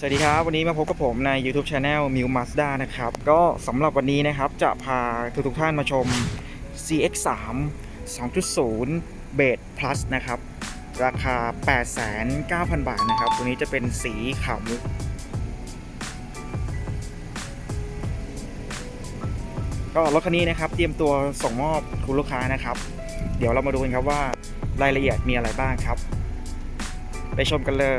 สวัสดีครับ วันนี้มาพบกับผมใน YouTube Channel m i w Mazda นะครับ ก็สำหรับวันนี้นะครับ จะพาทุกทุกท่านมาชม CX3 2.0 b a s Plus นะครับ ราคา 8,900 บาทนะครับ ตัวนี้จะเป็นสีขาวมุกก็รถคันนี้นะครับเตรียมตัวส่งมอบคุณลูกค้านะครับ เดี๋ยวเรามาดูกันครับว่ารายละเอียดมีอะไรบ้างครับ ไปชมกันเลย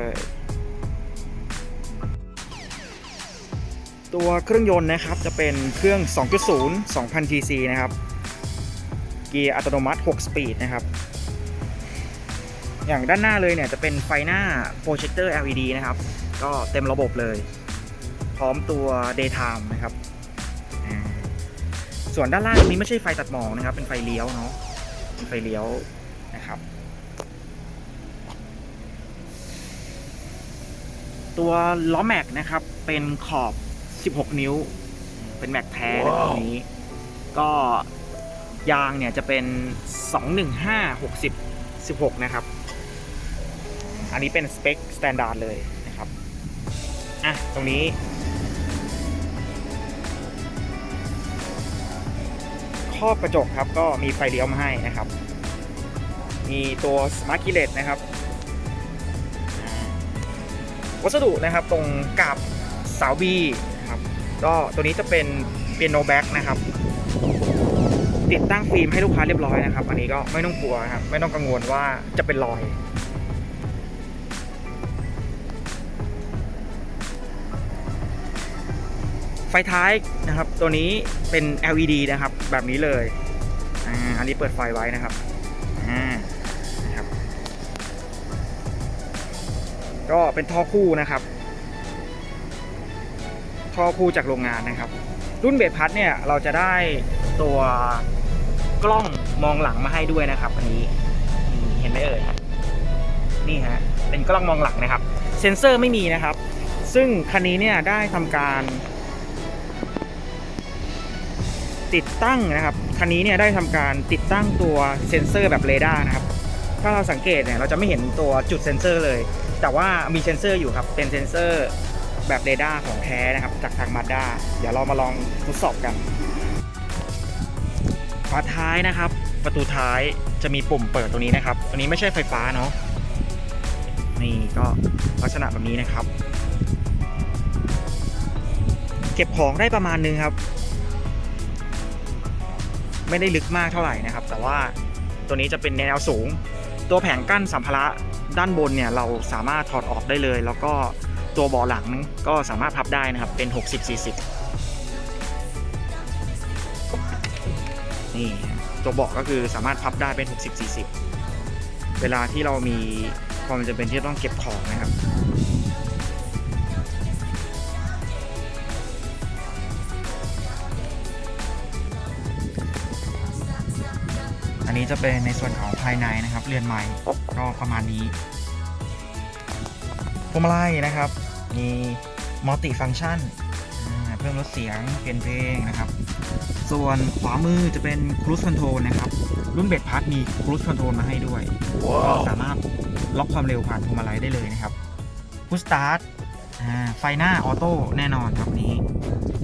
ตัวเครื่องยนต์นะครับจะเป็นเครื่อง 2.0 2,000 cc นะครับ เกียร์อัตโนมัติ 6 สปีดนะครับ อย่างด้านหน้าเลยเนี่ยจะเป็นไฟหน้าโปรเจคเตอร์ LED นะครับ ก็เต็มระบบเลย พร้อมตัว daytime นะครับ ส่วนด้านล่างตรงนี้ไม่ใช่ไฟตัดหมอกนะครับ เป็นไฟเลี้ยวเนาะเป็นไฟเลี้ยวนะครับตัวล้อแม็กนะครับ เป็นขอบ 16 นิ้ว เป็นแม็กแท้นะครับตรงนี้ ก็ยางเนี่ยจะเป็น 215 60 16 นะครับ อันนี้เป็นสเปคสแตนดาร์ดเลยนะครับ อะ ตรงนี้ ครอบกระจกครับก็มีไฟเลี้ยวมาให้นะครับ มีตัว Smart Keyless นะครับอ่าวัสดุนะครับตรงกับเสาบีนะครับ ก็ตัวนี้จะเป็นเปียโนแบ็กนะครับ ติดตั้งฟิล์มให้ลูกค้าเรียบร้อยนะครับ อันนี้ก็ไม่ต้องกลัวครับ ไม่ต้องกังวลว่าจะเป็นรอยไฟท้ายนะครับ ตัวนี้เป็น LED นะครับ แบบนี้เลยอันนี้เปิดไฟไว้นะครับนะครับ ก็เป็นท่อคู่นะครับ ท่อคู่จากโรงงานนะครับ รุ่นเบสพัทเนี่ยเราจะได้ตัวกล้องมองหลังมาให้ด้วยนะครับอันนี้เห็นไหมเอ่ยนี่ฮะเป็นกล้องมองหลังนะครับ เซ็นเซอร์ไม่มีนะครับ ซึ่งคันนี้เนี่ยได้ทำการ ติดตั้งนะครับคันนี้เนี่ยได้ทำการติดตั้งตัวเซ็นเซอร์แบบเรดาร์นะครับถ้าเราสังเกตเนี่ยเราจะไม่เห็นตัวจุดเซ็นเซอร์เลย แต่ว่ามีเซ็นเซอร์อยู่ครับเป็นเซ็นเซอร์ แบบเรดาร์ของแท้นะครับ จากทางมาด้าเดี๋ยวเรามาลองทดสอบกันฝาท้ายนะครับ ประตูท้ายจะมีปุ่มเปิดตัวนี้นะครับตัวนี้ไม่ใช่ไฟฟ้าเนาะนี่ก็ลักษณะแบบนี้นะครับ เก็บของได้ประมาณนึงครับ ไม่ได้ลึกมากเท่าไหร่นะครับ แต่ว่าตัวนี้จะเป็นแนวสูง ตัวแผงกั้นสัมภาระด้านบนเนี่ยเราสามารถถอดออกได้เลย แล้วก็ ตัวเบาะหลังก็สามารถพับได้นะครับ เป็น 60 40 นี่ตัวเบาะก็คือสามารถพับได้เป็น 60 40 เวลาที่เรามีความจำเป็นที่ต้องเก็บของนะครับอันนี้จะเป็นในส่วนของภายในนะครับ เรือนใหม่ก็ประมาณนี้พวงมาลัยนะครับ มีมัลติฟัง c t ชันเพิ่มลดเสียงเปลี่ยนเพลงนะครับ ส่วนขวามือจะเป็นครู i คอนโทรลนะครับ รุ่นเบดพัทมีครู i คอนโทรลมาให้ด้วยก็สามารถล็อกความเร็วผ่านพวงมาลัยได้เลยนะครับพุชสตาร์ทไฟหน้าออโต้แน่นอนครับนี้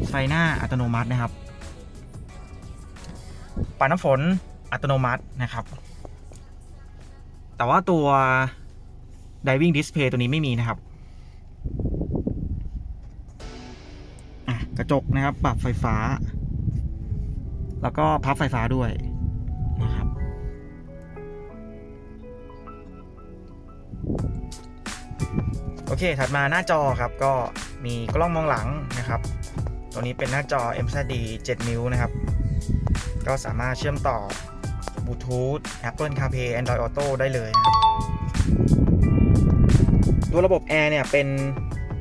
ไฟหน้าอัตโนมัตินะครับปาน้ำฝนอัตโนมัตินะครับ แต่ว่าตัว diving display ตัวนี้ไม่มีนะครับ ระจกนะครับ ปรับไฟฟ้า แล้วก็พับไฟฟ้าด้วยนะครับโอเค ถัดมาหน้าจอครับ ก็มีกล้องมองหลังนะครับ ตัวนี้เป็นหน้าจอ MZD 7 นิ้วนะครับ ก็สามารถเชื่อมต่อบลูทูธ Apple CarPlay Android Auto ได้เลยนะครับ ตัวระบบแอร์เนี่ยเป็น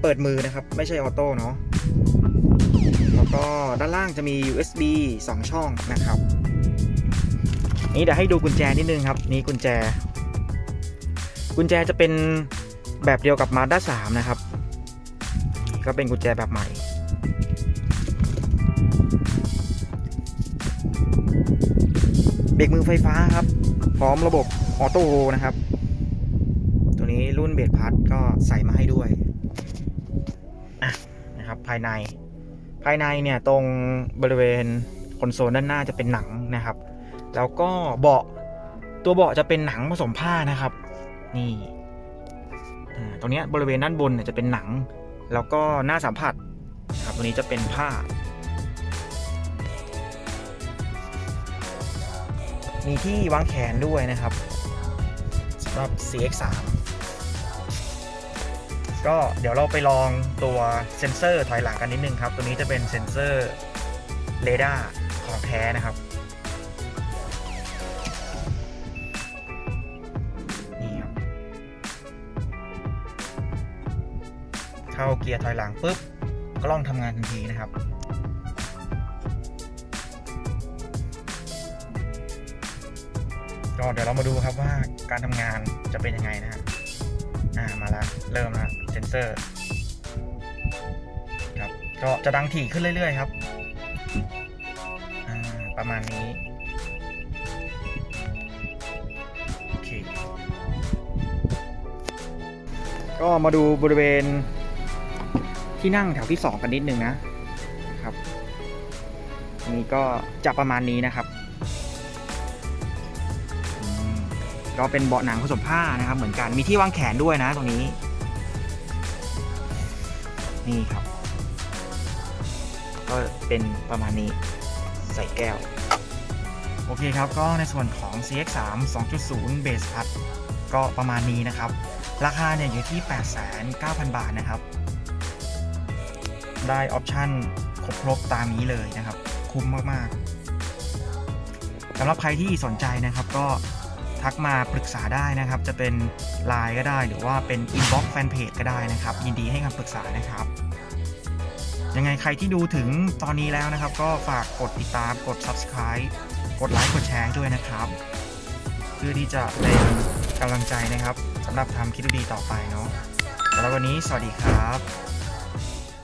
เปิดมือนะครับ ไม่ใช่ออโต้เนาะ ก็ด้านล่างจะมี USB 2 ช่องนะครับ นี่เดี๋ยวให้ดูกุญแจนิดนึงครับ นี่กุญแจ กุญแจจะเป็นแบบเดียวกับ Mazda 3นะครับ ก็เป็นกุญแจแบบใหม่ เบรกมือไฟฟ้าครับ พร้อมระบบออโต้โฮนะครับ ตัวนี้รุ่นเบรกพัดก็ใส่มาให้ด้วยนะครับ ภายใน ภายในเนี่ยตรงบริเวณคอนโซลด้านหน้าจะเป็นหนังนะครับ แล้วก็เบาะตัวเบาะจะเป็นหนังผสมผ้านะครับ นี่ตรงนี้บริเวณด้านบนเนี่ยจะเป็นหนัง แล้วก็หน้าสัมผัสนะครับตัวนี้จะเป็นผ้า มีที่วางแขนด้วยนะครับสำหรับ CX3 ก็เดี๋ยวเราไปลองตัวเซ็นเซอร์ถอยหลังกันนิดนึงครับ ตัวนี้จะเป็นเซ็นเซอร์เรดาร์ของแท้นะครับ นี่ครับ เข้าเกียร์ถอยหลังปุ๊บ กล้องทำงานทันทีนะครับก็เดี๋ยวเรามาดูครับว่าการทำงานจะเป็นยังไงนะฮะ อ่ามาแล้วเริ่มล้วเซนเซอร์ครับก็จะดังถี่ขึ้นเรื่อยๆครับอ่าประมาณนี้โอเคก็มาดูบริเวณที่นั่งแถวที่ 2 กันนิดนึงนะครับนนี้ก็จะประมาณนี้นะครับ ก็เป็นเบาะหนังผสมผ้านะครับ เหมือนกันมีที่วางแขนด้วยนะตรงนี้ นี่ครับ ก็เป็นประมาณนี้ใส่แก้ว โอเคครับ ก็ในส่วนของ CX3 2.0 Base Plus ก็ประมาณนี้นะครับ ราคาเนี่ยอยู่ที่ 8,900 บาทนะครับ ได้ออปชั่นครบครบตามนี้เลยนะครับ คุ้มมาก ๆสำหรับใครที่สนใจนะครับก็ ทักมาปรึกษาได้นะครับ จะเป็น Line ก็ได้ หรือว่าเป็น Inbox Fanpage ก็ได้นะครับ ยินดีให้คำปรึกษานะครับยังไงใครที่ดูถึงตอนนี้แล้วนะครับ ก็ฝากกดติดตามกด Subscribe กดไลค์กดแชร์ด้วยนะครับ เพื่อที่จะเป็นกำลังใจนะครับสำหรับทำคลิปดีต่อไปเนาะสำหรับวันนี้สวัสดีครับ